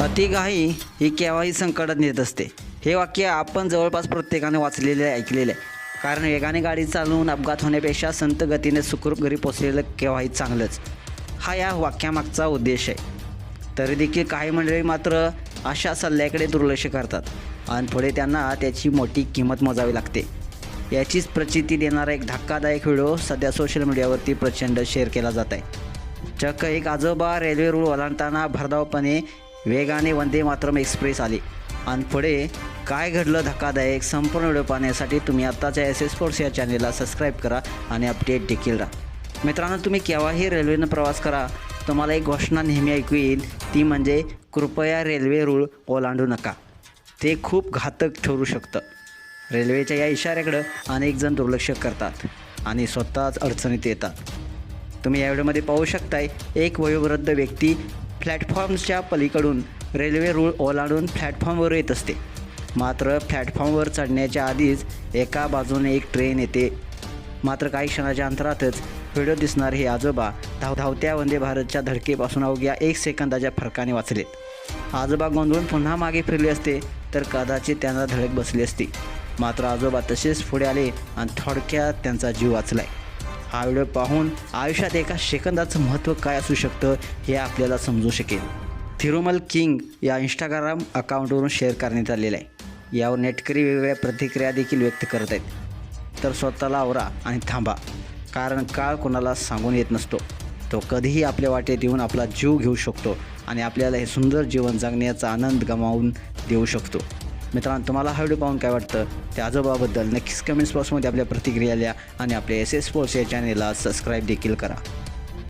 अतिघाई ही केव्हाही संकटात नेत असते. हे वाक्य आपण जवळपास प्रत्येकाने वाचलेले ऐकलेले आहे. कारण वेगाने गाडी चालवून अपघात होण्यापेक्षा संत गतीने सुखरूप घरी पोचलेलं केव्हाही चांगलंच. हा या वाक्यामागचा उद्देश आहे. तरी देखील काही मंडळी मात्र अशा सल्ल्याकडे दुर्लक्ष करतात. आणि पुढे त्यांना त्याची मोठी किंमत मोजावी लागते. याचीच प्रचिती देणारा एक धक्कादायक व्हिडिओ सध्या सोशल मीडियावरती प्रचंड शेअर केला जात आहे. चक्क एक आजोबा रेल्वे रूळ ओलांडताना भरधावपणे वेगाने वंदे मातरम एक्सप्रेस आली. आणि पुढे काय घडलं धक्कादायक संपूर्ण व्हिडिओ पाहण्यासाठी तुम्ही आत्ताच्या एस एस स्पोर्ट्स या चॅनेलला सबस्क्राईब करा आणि अपडेट देखील राहा. मित्रांनो तुम्ही केव्हाही रेल्वेनं प्रवास करा तुम्हाला एक घोषणा नेहमी ऐकू येईल ती म्हणजे कृपया रेल्वे रूळ ओलांडू नका. ते खूप घातक ठरू शकतं. रेल्वेच्या या इशाऱ्याकडं अनेक जण दुर्लक्ष करतात आणि स्वतःच अडचणीत येतात. तुम्ही या व्हिडिओमध्ये पाहू शकताय एक वयोवृद्ध व्यक्ती प्लॅटफॉर्म्सच्या पलीकडून रेल्वे रूळ ओलांडून प्लॅटफॉर्मवर येत असते. मात्र प्लॅटफॉर्मवर चढण्याच्या आधीच एका बाजूने एक ट्रेन येते. मात्र काही क्षणाच्या अंतरातच व्हिडिओ दिसणारे हे आजोबा धाव धावत्या वंदे भारतच्या धडकेपासून अवघ्या एक सेकंदाच्या फरकाने वाचलेत. आजोबा गोंधळून पुन्हा मागे फिरले असते तर कदाचित त्यांना धडक बसली असती. मात्र आजोबा तसेच पुढे आले आणि थोडक्यात त्यांचा जीव वाचलाय. हा व्हिडिओ पाहून आयुष्यात एका सेकंदाचं महत्त्व काय असू शकतं हे आपल्याला समजू शकेल. थिरुमल किंग या इंस्टाग्राम अकाउंटवरून शेअर करण्यात आलेलं आहे. यावर नेटकरी वेगवेगळ्या प्रतिक्रिया देखील व्यक्त करत आहेत. तर स्वतःला आवरा आणि थांबा कारण काळ कोणाला सांगून येत नसतो. तो कधीही आपल्या वाटेत येऊन आपला जीव घेऊ शकतो आणि आपल्याला हे सुंदर जीवन जगण्याचा आनंद गमावून देऊ शकतो. मित्रांनो तुम्हाला हा व्हिडिओ पाहून काय वाटतं? त्या आजोबाबद्दल नक्कीच कमेंट्स बॉक्समध्ये आपल्या प्रतिक्रिया द्या आणि आपल्या एस एस स्पोर्ट्स या चॅनेलला सबस्क्राईब देखील करा.